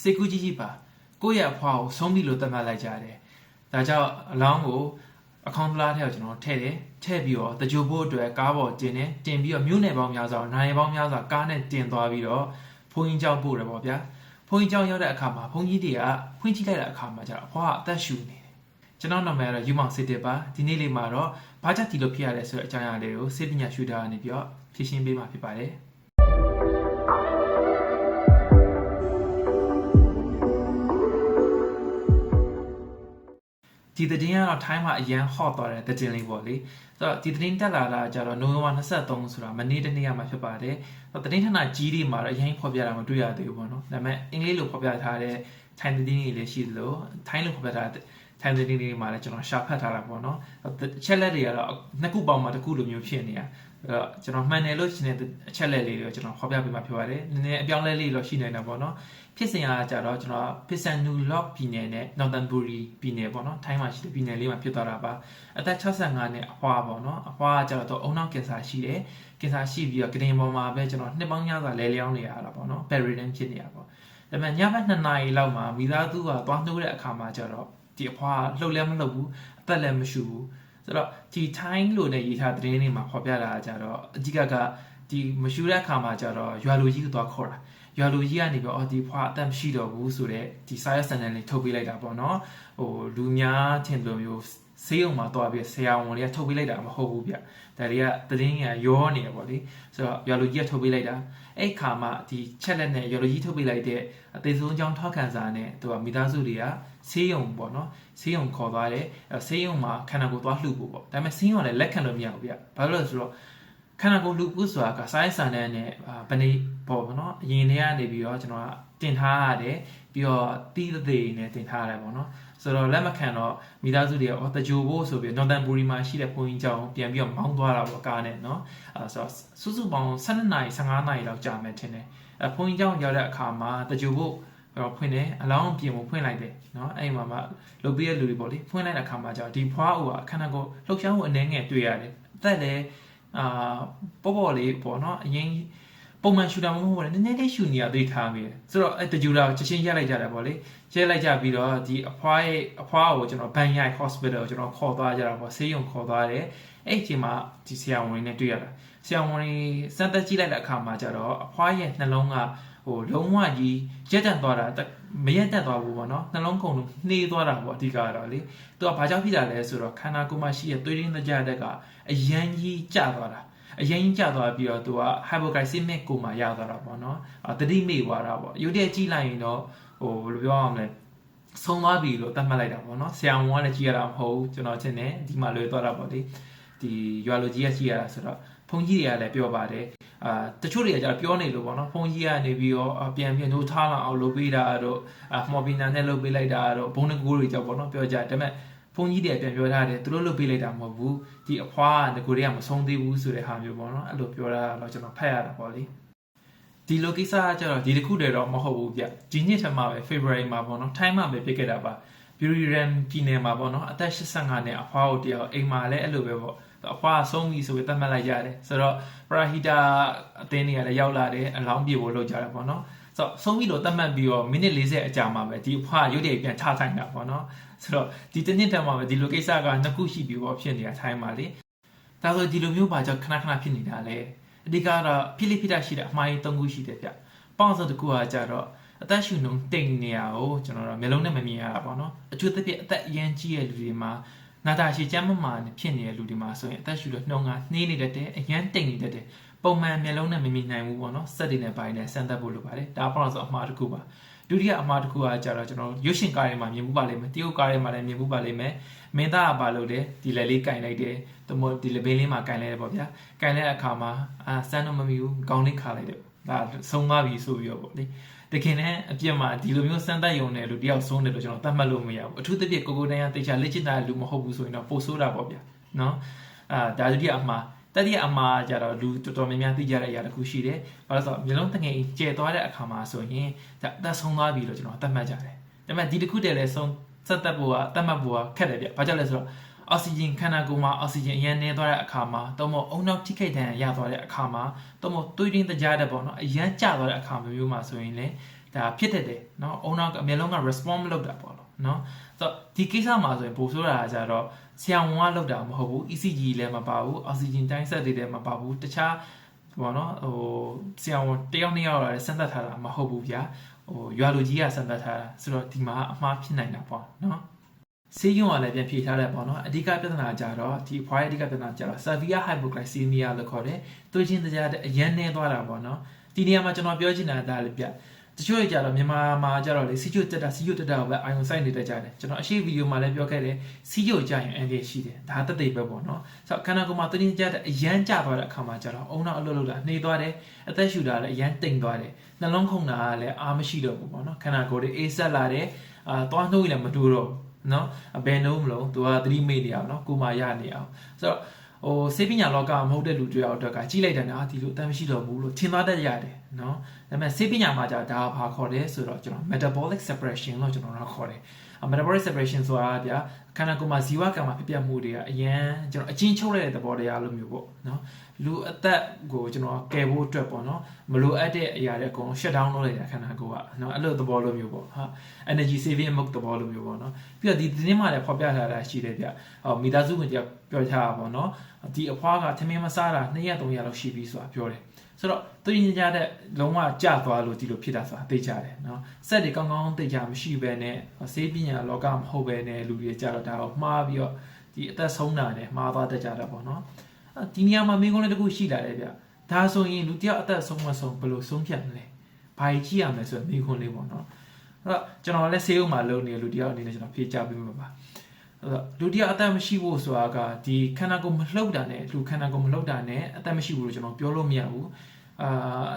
စိတ်ကူးကြီးကြီးပါကိုယ့်ရဲ့အဖွားကိုဆုံးပြီလို့သတ်မှတ်လိုက်ကြတယ်ဒါကြောင့်အလောင်းကိုအခေါင်းဖလားထဲကိုကျွန်တော်ထည့်တယ်ထည့်ပြီးတော့တကြိုဖို့အတွက်ကားပေါ်တင်တယ်တင်ပြီးတော့မြို့နယ်ပေါင်းများစွာနိုင်ပေါင်းများစွာကားနဲ့တင်သွားပြီးတော့ဘုန်းကြီးကျောင်းပို့တယ်ပေါ့ဗျာဘုန်းကြီးကျောင်းရောက်တဲ့အခါမှာဘုန်းကြီးတွေကဖွင့်ကြည့်လိုက်တဲ့အခါမှာကျတော့အဖွားကအသက်ရှူနေတယ်ကျွန်တော်နာမည်ကတော့ယူမောင်စစ်တစ်ပါဒီနေ့လေးမှာတော့ဘာကြောင့်ဒီလိုဖြစ်ရလဲဆိုတဲ့အကြောင်းအရာလေးကိုစေပညာရှုတာကနေပြီးတော့ဖြည့်ရှင်းပေးမှာဖြစ်ပါတယ် ဒီသတင်းကတော့ထိုင်းမှာအရန်ဟော့သွားတဲ့သတင်းလေးပေါ့လေဆိုတော့ဒီသတင်းတက်လာတာကျတော့နိုဝင်ဘာ23ဆိုတာမနေ့တနေ့ကမှဖြစ်ပါတယ်ဆိုတော့သတင်းဌာနကြီးတွေမှာတော့အရင်ဖော်ပြတာမတွေ့ရသေးဘူးပေါ့နော်ဒါပေမဲ့အင်္ဂလိပ်လိုဖော်ပြထားတဲ့ထိုင်းသတင်းတွေလည်းရှိသလိုထိုင်းလိုဖော်ပြထားတဲ့ထိုင်းသတင်းတွေမှာလည်းကျွန်တော်ရှာဖတ်ထားတာပေါ့နော်အချက်လက်တွေကတော့နှစ်ခုပေါင်းမှတစ်ခုလိုမျိုးဖြစ်နေတာ အဲ့တော့ကျွန်တော်မှန်တယ်လို့ရှင်တဲ့အချက်လက်လေးတွေကိုကျွန်တော်ဖော်ပြပေးမှာဖြစ်ပါတယ်နည်းနည်းအပြောင်းလဲလေးတော့ရှိနေတာပေါ့နော်ဖြစ်စဉ်ကကြတော့ကျွန်တော်ပစ္စန်နူလော့ပြည်နယ်နဲ့ Northern Buri ပြည်နယ်ပေါ့နော်ထိုင်းမှာရှိတဲ့ပြည်နယ်လေးမှာဖြစ်သွားတာပါအသက်65နှစ်အဖွားပေါ့နော်အဖွားကကြတော့အုံနောက်ကင်ဆာရှိတယ်ကင်ဆာရှိပြီးတော့ကတင်ပေါ်မှာပဲကျွန်တော်နှစ်ပေါင်းများစွာလဲလျောင်းနေရတာပေါ့နော် bedridden ဖြစ်နေရပေါ့ဒါပေမဲ့ညဘက်2နာရီလောက်မှာမိသားစုကသွားနှိုးတဲ့အခါမှာကျတော့ဒီအဖွားလှုပ်လည်းမလှုပ်ဘူးအသက်လည်းမရှူဘူး ဆိုတော့ဒီထိုင်းလို့နဲ့ရေးထားတဲ့သတင်းတွေမှာဖော်ပြတာကကြတော့အကြီးကကဒီမရှူတဲ့အခါမှာကျတော့ရွာလူကြီးကသွားခေါ်တာရွာလူကြီးကနေပြီးအော်ဒီဖွာအသက်မရှိတော့ဘူးဆိုတော့ဒီ science channel လေးထုတ်ပေးလိုက်တာပေါ့နော်ဟိုလူများထင်လို့မျိုးဆေးရုံမှာတွားပြီးဆရာဝန်တွေကထုတ်ပေးလိုက်တာမဟုတ်ဘူးဗျဒါတွေကသတင်းကရောနေရပေါ့လေဆိုတော့ရွာလူကြီးကထုတ်ပေးလိုက်တာအဲ့ခါမှဒီချက်လက်နဲ့ရွာလူကြီးထုတ်ပေးလိုက်တဲ့အသေးဆုံးကြောင်းထောက်ခံစာနဲ့သူကမိသားစုတွေက ဆေးရုံပေါ့နော်ဆေးရုံခေါ်သွားတယ်ဆေးရုံမှာခန္ဓာကိုယ်သွားလှုပ်ဖို့ပေါ့ဒါပေမဲ့ဆေးရုံကလည်းလက်ခံလို့မရဘူးဗျဘာလို့လဲဆိုတော့ခန္ဓာကိုယ်လှုပ်ဖို့ဆိုတာကစိုင်းဆန်တဲ့နဲ့ဘယ်နေပေါ့နော်အရင်တည်းကနေပြီးတော့ကျွန်တော်ကတင်ထားရတယ်ပြီးတော့တီးသေးနဲ့တင်ထားရတယ်ပေါ့နော်ဆိုတော့လက်မခံတော့မိသားစုတွေကအော်တကြိုဖို့ဆိုပြီး Northern Buri မှာရှိတဲ့ဘုန်းကြီးကျောင်းပြန်ပြီးတော့မောင်းသွားတာပေါ့ကားနဲ့เนาะအဲဆိုတော့စုစုပေါင်း12နာရီ15နာရီလောက်ကြာမယ်ထင်တယ်အဲဘုန်းကြီးကျောင်းရောက်တဲ့အခါမှာတကြိုဖို့ တော့ဖွင့်တယ်အလောင်းပြင်ဖို့ဖွင့်လိုက်တယ်เนาะအဲ့မှာမှလုတ်ပြီးတဲ့လူတွေပေါ့လေဖွင့်လိုက်တဲ့အခါမှာကျတော့ဒီဖွားဟိုကခန္ဓာကိုယ်လှုပ်ရှားမှုအနေငယ်တွေ့ရတယ်အသက်လည်းအာပေါ့ပေါ့လေးပေါ့เนาะအရင်ပုံမှန်ရှူတာမဟုတ်ဘူးလေနည်းနည်းလေးရှူနေရသိထားမိတယ်ဆိုတော့အဲ့တကြူတာကိုချက်ချင်းရက်လိုက်ကြတယ်ပေါ့လေရက်လိုက်ကြပြီးတော့ဒီအဖွားရဲ့အဖွားကိုကျွန်တော်ဘန်ရိုက် hospital ကိုကျွန်တော်ခေါ်သွားကြတာပေါ့ဆေးရုံခေါ်သွားတယ်အဲ့အချိန်မှာဒီဆရာဝန်နဲ့တွေ့ရတာဆရာဝန်စမ်းသပ်ကြည့်လိုက်တဲ့အခါမှာကျတော့အဖွားရဲ့နှလုံးက ဟိုလုံးဝကြီးရက်တန့်သွားတာမရက်တက်သွားဘူးပေါ့နော်နှလုံးကုန်လုံးနှေးသွားတာပေါ့အဓိကကတော့လေသူကဘာကြောင့်ဖြစ်တာလဲဆိုတော့ခန္ဓာကိုယ်မှာရှိတဲ့သွေးရင်းသကြားတက်ကအရန်ကြီးကျသွားတာအရင်ကျသွားပြီးတော့သူက hypoglycemic ကိုမှရသွားတာပေါ့နော်တတိမေ့သွားတာပေါ့ရုပ်တရက်ကြီးလိုက်ရင်တော့ဟိုဘယ်လိုပြောအောင်လဲဆုံးသွားပြီလို့သတ်မှတ်လိုက်တာပေါ့နော်ဆရာဝန်ကလည်းကြည့်ရတာမဟုတ်ဘူးကျွန်တော်ချင်းတယ်ဒီမှာလွယ်သွားတာပေါ့လေဒီရွာလူကြီးကကြည့်ရတာဆိုတော့ဘုန်းကြီးတွေကလည်းပြောပါတယ် အာတချို့တွေကကျတော့ပြောနေလို့ပေါ့နော်ဘုန်းကြီးကနေပြီးတော့ပြန်ပြန်တို့ထားလာအောင်လုပ်ပေးတာတော့အမော်ပီနာနဲ့လုပ်ပေးလိုက်တာတော့ဘုန်းငကိုးတွေကြောက်ပေါ့နော်ပြောကြတယ်ဒါပေမဲ့ဘုန်းကြီးတွေပြန်ပြောထားတယ်သူတို့လုပ်ပေးလိုက်တာမဟုတ်ဘူးဒီအဖွားကငကိုတွေကမဆုံးသေးဘူးဆိုတဲ့ဟာမျိုးပေါ့နော်အဲ့လိုပြောတာတော့ကျွန်တော်ဖတ်ရတာပေါ့လေဒီလိုကိစ္စကကျတော့ဒီတစ်ခုတည်းတော့မဟုတ်ဘူးဗျဒီနှစ်ထက်မှပဲ February မှာပေါ့နော် time မှာပဲဖြစ်ခဲ့တာပါ Buriram ပြည်နယ်မှာပေါ့နော်အသက်85နှစ်အဖွားကိုတယောက်အိမ်မှာလည်းအဲ့လိုပဲပေါ့ အဖွားဆုံးပြီဆိုပြီးသတ်မှတ်လိုက်ရတယ်ဆိုတော့ပရာဟီတာအသင်းတွေကလည်းရောက်လာတယ်အလောင်းပြေဖို့လုပ်ကြတယ်ပေါ့နော်ဆိုတော့ဆုံးပြီလို့သတ်မှတ်ပြီးတော့မိနစ်40အကြာမှာပဲဒီအဖွားရုပ်တရက်ပြန်ထထိုင်တာပေါ့နော်ဆိုတော့ဒီတစ်နှစ်တည်းမှာပဲဒီလိုကိစ္စကနှစ်ခုရှိပြီးပေါ့ဖြစ်နေတာထိုင်းမှာလေဒါဆိုဒီလိုမျိုးပါကြောင့်ခဏခဏဖြစ်နေတာလေအဓိကတော့ဖိလိဖိတရှိတဲ့အမှားကြီး၃ခုရှိတယ်ဗျပေါင်းစတစ်ခုကကြတော့အသက်ရှူနှုံတိမ်နေရကိုကျွန်တော်တို့မျိုးလုံးနဲ့မမြင်ရတာပေါ့နော်အကျိုးသက်ပြအသက်အရန်ကြီးရဲ့လူတွေမှာ နာတာရှည်ကျမ်းမမာဖြစ်နေတဲ့လူတွေမှာဆိုရင်အသက်ရှူလို့နှုံကနှေးနေတတ်တယ်အရန်တိမ်နေတတ်တယ်ပုံမှန်မျိုးလုံးနဲ့မမြင်နိုင်ဘူးပေါ့နော်စက်တွေနဲ့ပိုင်းနဲ့စမ်းသပ်ဖို့လိုပါတယ်ဒါပေါ့ဆိုအမှားတစ်ခုပါဒုတိယအမှားတစ်ခုကကြတော့ကျွန်တော်ရုပ်ရှင်ကားတွေမှာမြင်မှုပါလိမ့်မယ်တရုတ်ကားတွေမှာလည်းမြင်မှုပါလိမ့်မယ်မင်းသားကဘာလုပ်လဲဒီလက်လေးကင်လိုက်တယ်တမို့ဒီလက်ဘင်းလေးမှာကင်လိုက်တယ်ပေါ့ဗျာကင်လိုက်တဲ့အခါမှာအာစမ်းတော့မမီဘူးခေါင်းလေးခါလိုက်တယ်ဒါဆုံးသွားပြီဆိုပြီးတော့ပေါ့လေ တခင်နဲ့အပြစ်မှာဒီလိုမျိုးစမ်းသပ်ယုံတယ်လို့တယောက်ဆုံးတယ်လို့ကျွန်တော်သတ်မှတ်လို့မရဘူးအထူးသဖြင့်ကိုကိုတန်းကတေချာလက်ချစ်တာလူမဟုတ်ဘူးဆိုရင်တော့ပိုဆိုးတာပေါ့ဗျာနော်အာဒါဒုတိယအမှားတတိယအမှားကြတော့လူတော်တော်များများသိကြတဲ့အရာတစ်ခုရှိတယ်။ဘာလို့ဆိုတော့မျိုးလုံးတငယ်ကျဲသွားတဲ့အခါမှာဆိုရင်ဒါအသက်ဆုံးသွားပြီလို့ကျွန်တော်သတ်မှတ်ကြတယ်။ဒါပေမဲ့ဒီတစ်ခုတည်းလည်းဆုံးသက်သက်ဖို့ကသတ်မှတ်ဖို့ကခက်တယ်ဗျ။ဘာကြောင့်လဲဆိုတော့ အောက်ဆီဂျင်ခန္ဓာကိုယ်မှာအောက်ဆီဂျင်အရန်နေသွားတဲ့အခါမှာတော့မဟုတ်အုံနောက်ထိခိုက်ဒဏ်ရာရသွားတဲ့အခါမှာတော့မဟုတ်သွေးတွင်းတကြားတဲ့ပေါ့နော်အရန်ကျသွားတဲ့အခါမျိုးမှာဆိုရင်လည်းဒါဖြစ်တတ်တယ်နော်အုံနောက်အမျိုးလုံးက respond မလုပ်တာပေါ့နော်နော်ဆိုတော့ဒီကိစ္စမှာဆိုရင်ပိုဆိုးတာကကြတော့ဆရာဝန်ကလုပ်တာမဟုတ်ဘူး ECG လည်းမပါဘူးအောက်ဆီဂျင်တိုင်းဆက်တွေလည်းမပါဘူးတခြားပေါ့နော်ဟိုဆရာဝန်တယောက်နှစ်ယောက်လာစမ်းသပ်ထားတာမဟုတ်ဘူးဗျာဟိုရွာလူကြီးကစမ်းသပ်ထားတာဆိုတော့ဒီမှာအမှားဖြစ်နိုင်တာပေါ့နော် ဆေးရုံကလည်းပြန်ဖြေထားတယ်ပေါ့နော်အဓိကပြဿနာကြတော့ဒီဖွားရဲ့အဓိကပြဿနာကြတော့ severe hypoglycemia လို့ခေါ်တယ်သွေးချင်းတရားတဲ့အရန်နေသွားတာပေါ့နော်ဒီနေရာမှာကျွန်တော်ပြောချင်တာဒါလည်းပြတချို့ကြတော့မြန်မာမှာကြတော့လေစီချိုတက်တာစီချိုတက်တာကိုပဲအာယုံဆိုင်နေတတ်ကြတယ်ကျွန်တော်အရှိဗီဒီယိုမှာလည်းပြောခဲ့တယ်စီချိုကြရင်အန်ဒီရှိတယ်ဒါတသက်ပဲပေါ့နော်ဆိုတော့ခန္ဓာကိုယ်မှာသွေးချင်းကြတဲ့အရန်ကျသွားတဲ့အခါမှာကြတော့အုံနောက်အလုပ်လုပ်တာနှေးသွားတယ်အသက်ရှူတာလည်းအရန်တိမ်သွားတယ်နှလုံးခုန်တာကလည်းအားမရှိတော့ဘူးပေါ့နော်ခန္ဓာကိုယ်တွေအေးဆက်လာတယ်အာသွားနှုတ်ရင်လည်းမတူတော့ဘူး နော်အဘယ်နှုံးမလို့သူကသတိမေ့နေအောင်နော်ကိုမာရနေအောင်ဆိုတော့ဟိုစေပညာလောကမဟုတ်တဲ့လူတွေအောက်အတွက်ကကြီးလိုက်တယ်နော်ဒီလိုအတမ်းမရှိတော့ဘူးလို့ထင်သွားတတ်ရတယ်နော်ဒါပေမဲ့စေပညာမှာじゃဒါဘာခေါ်လဲဆိုတော့ကျွန်တော် metabolic separation လို့ကျွန်တော်တို့ခေါ်တယ် metabolic separation ဆိုတာဗျာခန္ဓာကိုယ်မှာဇီဝကံမှာဖြစ်ပျက်မှုတွေကအရန်ကျွန်တော်အချင်းချုပ်လိုက်တဲ့သဘောတရားလိုမျိုးပေါ့နော်လူအသက်ကိုကျွန်တော်ကယ်ဖို့အတွက်ပေါ့နော်မလိုအပ်တဲ့အရာတွေအကုန် shut down လုပ်လိုက်တာခန္ဓာကိုယ်ကနော်အဲ့လိုသဘောလိုမျိုးပေါ့ဟာ energy saving mode သဘောလိုမျိုးပေါ့နော်ပြီးတော့ဒီသတင်းမှာလည်းဖော်ပြထားတာရှိတယ်ဗျဟောမိသားစုဝင်တယောက်ပြောထားတာပေါ့နော်ဒီအဖွားကထမင်းမစားတာ2ရက်3ရက်လောက်ရှိပြီဆိုတာပြောတယ် ဆိုတော့သူညင်ကြတဲ့လုံးဝကြသွားလို့ဒီလိုဖြစ်တာဆိုတာသိကြတယ်နော်စက်တွေကောင်းကောင်းသိကြမရှိဘဲနဲ့ဆေးပညာလောကမဟုတ်ဘဲနဲ့လူတွေကြတော့ဒါတော့မှားပြီးတော့ဒီအသက်ဆုံးတာနဲ့မှားသွားတတ်ကြတာပေါ့နော်ဒီနေရာမှာမင်းကုန်းလေးတခုရှိလာတယ်ဗျဒါဆိုရင်လူတယောက်အသက်ဆုံးမဆုံးဘယ်လိုဆုံးဖြတ်မလဲဘာကြီးကြည့်ရမလဲဆိုတော့မင်းကုန်းလေးပေါ့နော်အဲ့တော့ကျွန်တော်လည်းဆေးဥမှာလုပ်နေတဲ့လူတယောက်အနေနဲ့ကျွန်တော်ဖြေချပေးမှာပါအဲ့တော့ လူတယောက်အသက်မရှိဖို့ဆိုတာကဒီခန္ဓာကိုယ်မလှုပ်တာနဲ့လူခန္ဓာကိုယ်မလှုပ်တာနဲ့အသက်မရှိဘူးလို့ကျွန်တော်ပြောလို့မရဘူးအာ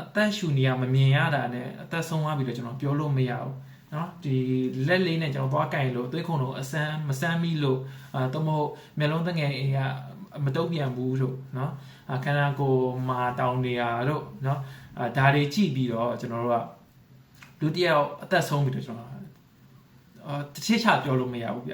အသက်ရှူနေရမမြင်ရတာနဲ့အသက်ဆုံးသွားပြီလို့ကျွန်တော်ပြောလို့မရဘူးနော်ဒီလက်လေးနဲ့ကျွန်တော်သွားကင်လို့သွေးခုံလို့အစမ်းမစမ်းမိလို့အာတမို့မျက်လုံးတငယ်အိမ်ကမတုံ့ပြန်ဘူးလို့နော်အခန္ဓာကိုယ်မှာတောင်းနေရလို့နော်အာဒါတွေကြည့်ပြီးတော့ကျွန်တော်တို့ကလူတယောက်အသက်ဆုံးပြီလို့ကျွန်တော်အာတစ်ချက်ချပြောလို့မရဘူးဗျ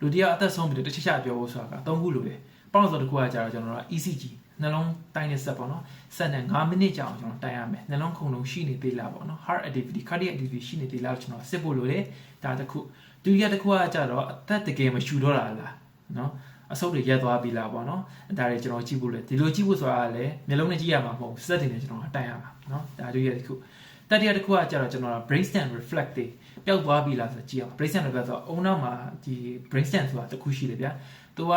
လူတယောက်အသက်ဆုံးပြီလို့တစ်ချက်ချပြောဖို့ဆိုတာက၃ခုလိုတယ်ပေါ့လို့ဆိုတစ်ခုကကြာတော့ကျွန်တော်တို့က ECG နှလုံးတိုင်းတဲ့ဆက်ပေါ့နော်ဆက်နဲ့9မိနစ်ကြာအောင်ကျွန်တော်တိုင်းရမယ်နှလုံးခုန်လုံးရှိနေသေးလားပေါ့နော် heart activity cardiac activity ရှိနေသေးလားကျွန်တော်စစ်ဖို့လိုတယ်ဒါတစ်ခုဒုတိယတစ်ခုကကြာတော့အသက်တကယ်မရှူတော့တာလားနော်အဆုတ်တွေရက်သွားပြီလားပေါ့နော်ဒါတွေကျွန်တော်ကြည့်ဖို့လေဒီလိုကြည့်ဖို့ဆိုတာကလည်းမျိုးလုံးနဲ့ကြည့်ရမှာမဟုတ်ဘူးစက်တွေနဲ့ကျွန်တော်တိုင်းရမှာနော်ဒါဒုတိယတစ်ခု တတိယတစ်ခုကကြာတော့ကျွန်တော် brain stem reflect တွေပျောက်သွားပြီလားဆိုကြည့်အောင် brain stem reflect ဆိုတော့အုံနောက်မှာဒီ brain stem ဆိုတာတစ်ခုရှိတယ်ဗျာသူက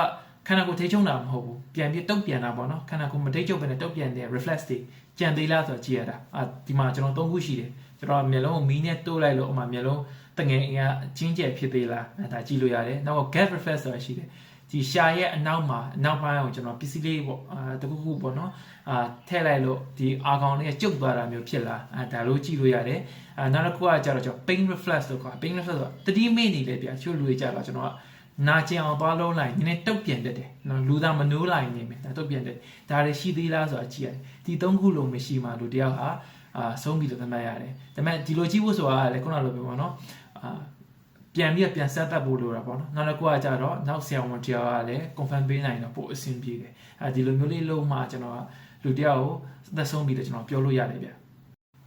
ခန္ဓာကိုယ်ထိချုံတာမဟုတ်ဘူးပြန်ပြီးတုတ်ပြန်တာပေါ့နော်ခန္ဓာကိုယ်မထိချုံပဲနဲ့တုတ်ပြန်တဲ့ reflex တွေကြံသေးလားဆိုတော့ကြည့်ရတာအာဒီမှာကျွန်တော်၃ခုရှိတယ်ကျွန်တော်မျက်လုံးကိုမီးနဲ့တိုးလိုက်လို့အမှမျက်လုံးတငယ်အင်ကအချင်းကျယ်ဖြစ်သေးလားအဲဒါကြည့်လို့ရတယ်နောက်က gap reflex ဆိုတာရှိတယ် ဒီရှာရဲ့အနောက်မှာအနောက်ပိုင်းကိုကျွန်တော်ပစ္စည်းလေးပေါ့အာတခုခုပေါ့နော်အာထည့်လိုက်လို့ဒီအာကောင်လေးကကျုပ်သွားတာမျိုးဖြစ်လာအဲဒါလို့ကြည့်လို့ရတယ်အာနောက်တစ်ခုကကျတော့ကျွန်တော် pain reflex လို့ခေါ် pain reflex ဆိုတာတတိမိနေလေဗျာချို့လူတွေကြတော့ကျွန်တော်ကနာကျင်အောင်သွားလုံးလိုက်နည်းနည်းတုတ်ပြန်တတ်တယ်နော်လူသားမနိုးလိုက်နေမယ်ဒါတုတ်ပြန်တတ်ဒါတွေရှိသေးလားဆိုတာကြည့်ရတယ်ဒီသုံးခုလုံးမရှိမှလူတယောက်ဟာအာဆုံးပြီလို့သတ်မှတ်ရတယ်ဒါပေမဲ့ဒီလိုကြည့်ဖို့ဆိုတာကလည်းခုနလိုပြောပါတော့အာ ပြန်ပြီးပြန်ဆက်တက်ဖို့လိုတာပေါ့နော်နောက်တစ်ခုကကြတော့နောက်ဆရာဝန်တရားကလည်း confirm ပေးနိုင်တော့ပို့အဆင်ပြေတယ်အဲဒီလိုမျိုးလေးလုံးမှကျွန်တော်ကလူတယောက်ကိုသက်ဆုံးပြီးတော့ကျွန်တော်ပြောလို့ရတယ်ဗျ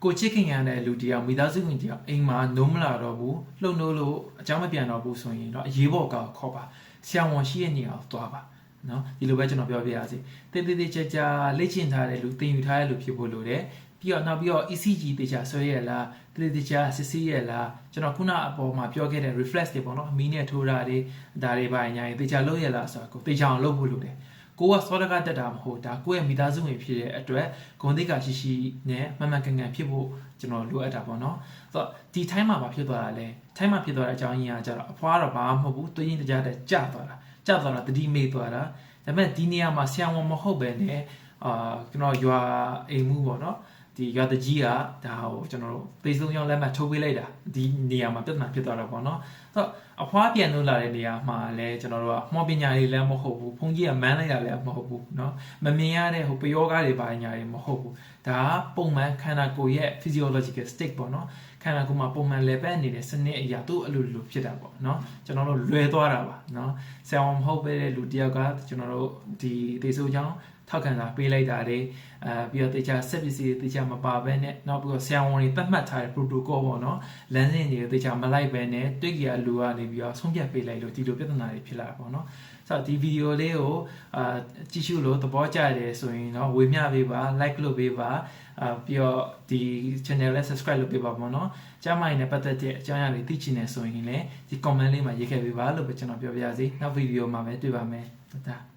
ကိုချစ်ခင်ရတဲ့လူတယောက်မိသားစုဝင်တယောက်အိမ်မှာနုံးမလာတော့ဘူးလှုပ်နှိုးလို့အကြောင်းမပြန်တော့ဘူးဆိုရင်တော့အရေးပေါ်ကခေါ်ပါဆရာဝန်ရှိရဲ့နေရာကိုသွားပါနော်ဒီလိုပဲကျွန်တော်ပြောပြရစီတင်းတင်းတင်းကြပ်ကြပ်လေ့ကျင့်ထားတဲ့လူသင်ယူထားတဲ့လူဖြစ်ဖို့လိုတယ် ပြီးတော့နောက်ပြီးတော့ ECG တေချာဆွဲရလားတလေတေချာစစ်ဆေးရလားကျွန်တော်ခုနအပေါ်မှာပြောခဲ့တဲ့ reflex တွေပေါ့နော်အမီးနဲ့ထိုးတာတွေဒါတွေပါညာရင်တေချာလုပ်ရလားဆိုတော့ကိုတေချာအောင်လုပ်ဖို့လိုတယ်ကိုကစောဒကတက်တာမဟုတ်ဒါကိုယ့်ရဲ့မိသားစုဝင်ဖြစ်တဲ့အတွက်ဂုဏ်သိက္ခာရှိရှိနဲ့မှန်မှန်ကန်ကန်ဖြစ်ဖို့ကျွန်တော်လိုအပ်တာပေါ့နော်ဆိုတော့ဒီ time မှာဖြစ်သွားတာလဲ time မှာဖြစ်သွားတဲ့အကြောင်းရင်းကကြတော့အဖွားတော့ဘာမှမဟုတ်ဘူးသွေးရင်းတကြားတဲ့ကျသွားတာကျသွားတာတတိမေ့သွားတာဒါပေမဲ့ဒီနေရာမှာဆရာဝန်မဟုတ်ပဲねအာကျွန်တော်ရွာအိမ်မှုပေါ့နော် ဒီရွာတကြီးကဒါဟိုကျွန်တော်တို့သေဆုံးရောက်လက်မှတ်ထုတ်ပေးလိုက်တာဒီနေရာမှာပြဿနာဖြစ်သွားတာပေါ့နော်ဆိုတော့အဖွားပြန်လို့လာတဲ့နေရာမှာလည်းကျွန်တော်တို့ကမှောပညာတွေလည်းမဟုတ်ဘူးဖုန်ကြီးကမန်းလိုက်တာလည်းမဟုတ်ဘူးเนาะမမြင်ရတဲ့ဟိုပယောဂါတွေပါညာတွေမဟုတ်ဘူးဒါကပုံမှန်ခန္ဓာကိုယ်ရဲ့ physiological state ပေါ့နော်ခန္ဓာကိုယ်မှာပုံမှန်လေပတ်နေတဲ့စနစ်အရာသူ့အလိုလိုဖြစ်တာပေါ့เนาะကျွန်တော်တို့လွယ်သွားတာပါเนาะဆရာဝန်မဟုတ်ပဲတဲ့လူတယောက်ကကျွန်တော်တို့ဒီသေဆိုချောင်း ထောက်ခံတာပေးလိုက်တာတွေအဲပြီးတော့တေချာဆက်ပစ္စည်းတွေတေချာမပါဘဲနဲ့နောက်ပြီးတော့ဆရာဝန်တွေသတ်မှတ်ထားတဲ့ protocol ပေါ့နော်လမ်းစဉ်တွေကိုတေချာမလိုက်ဘဲနဲ့တွေ့ကြရလူကနေပြီးတော့ဆုံးဖြတ်ပေးလိုက်လို့ဒီလိုပြဿနာတွေဖြစ်လာတာပေါ့နော်ဆိုတော့ဒီဗီဒီယိုလေးကိုအာကြည့်ရှုလို့သဘောကျတယ်ဆိုရင်တော့ဝေမျှပေးပါ like လုပ်ပေးပါအာပြီးတော့ဒီ channel လေး subscribe လုပ်ပေးပါပေါ့နော်ကျမ်းမာရေးနဲ့ပတ်သက်တဲ့အကြောင်းအရာတွေသိချင်နေဆိုရင်လည်းဒီ comment လေးမှာရေးခဲ့ပေးပါလို့ပဲကျွန်တော်ပြောပြရစီနောက်ဗီဒီယိုမှာပဲတွေ့ပါမယ်တဒါ